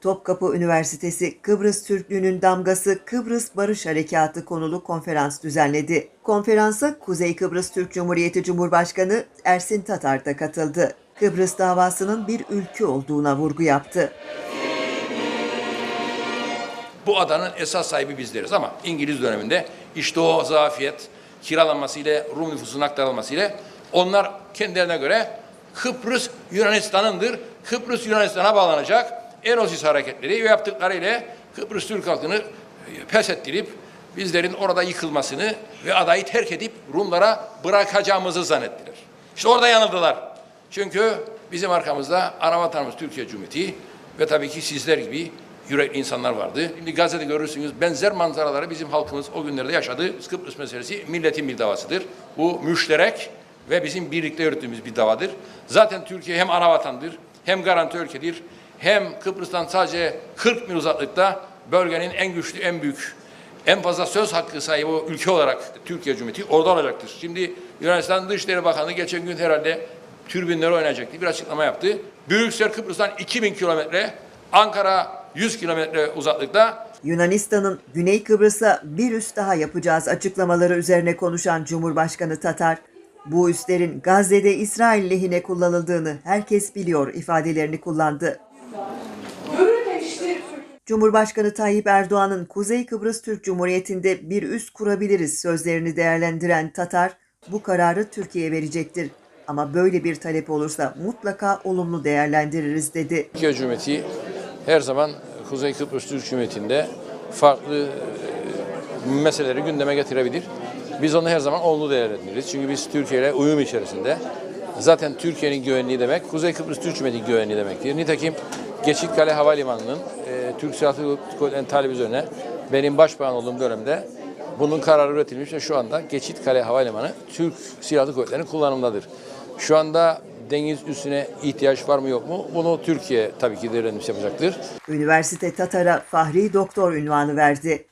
Topkapı Üniversitesi Kıbrıs Türklüğünün Damgası Kıbrıs Barış Harekatı konulu konferans düzenledi. Konferansa Kuzey Kıbrıs Türk Cumhuriyeti Cumhurbaşkanı Ersin Tatar da katıldı. Kıbrıs davasının bir ülke olduğuna vurgu yaptı. Bu adanın esas sahibi bizleriz ama İngiliz döneminde işte o zafiyet kiralanmasıyla Rum nüfusunun aktarılmasıyla onlar kendilerine göre Kıbrıs Yunanistan'ındır. Kıbrıs Yunanistan'a bağlanacak. Enosis hareketleri ve yaptıklarıyla Kıbrıs Türk halkını e, pes ettirip bizlerin orada yıkılmasını ve adayı terk edip Rumlara bırakacağımızı zannettiler. İşte orada yanıldılar. Çünkü bizim arkamızda ana Türkiye Cumhuriyeti ve tabii ki sizler gibi yürekli insanlar vardı. Şimdi Gazze'de görürsünüz benzer manzaraları bizim halkımız o günlerde yaşadı. Kıbrıs meselesi milletin bir davasıdır. Bu müşterek ve bizim birlikte yürüttüğümüz bir davadır. Zaten Türkiye hem ana vatandır, hem garanti ülkedir, hem Kıbrıs'tan sadece 40 mil uzaklıkta bölgenin en güçlü, en büyük, en fazla söz hakkı sahibi ülke olarak Türkiye Cumhuriyeti orada olacaktır. Şimdi Yunanistan Dışişleri Bakanı geçen gün herhalde türbinleri oynayacaktı. Bir açıklama yaptı. Brüksel Kıbrıs'tan 2000 kilometre, Ankara 100 kilometre uzaklıkta Yunanistan'ın Güney Kıbrıs'a bir üs daha yapacağız açıklamaları üzerine konuşan Cumhurbaşkanı Tatar, bu üslerin Gazze'de İsrail lehine kullanıldığını herkes biliyor ifadelerini kullandı. Cumhurbaşkanı Tayyip Erdoğan'ın Kuzey Kıbrıs Türk Cumhuriyeti'nde bir üs kurabiliriz sözlerini değerlendiren Tatar, bu kararı Türkiye verecektir. Ama böyle bir talep olursa mutlaka olumlu değerlendiririz dedi. Türkiye Cumhuriyeti her zaman Kuzey Kıbrıs Türk Cumhuriyeti'nde farklı e, meseleleri gündeme getirebilir. Biz onu her zaman olumlu değerlendiririz. Çünkü biz Türkiye ile uyum içerisinde. Zaten Türkiye'nin güvenliği demek, Kuzey Kıbrıs Türk Cumhuriyeti güvenliği demektir. Nitekim Geçitkale Havalimanı'nın e, Türk Silahlı Kuvvetleri'nin talebi üzerine benim başbakan olduğum dönemde bunun kararı üretilmiş ve şu anda Geçitkale Havalimanı Türk Silahlı Kuvvetleri'nin kullanımdadır. Şu anda deniz üstüne ihtiyaç var mı yok mu? Bunu Türkiye tabii ki değerlendirmiş yapacaktır. Üniversite Tatar'a Fahri Doktor ünvanı verdi.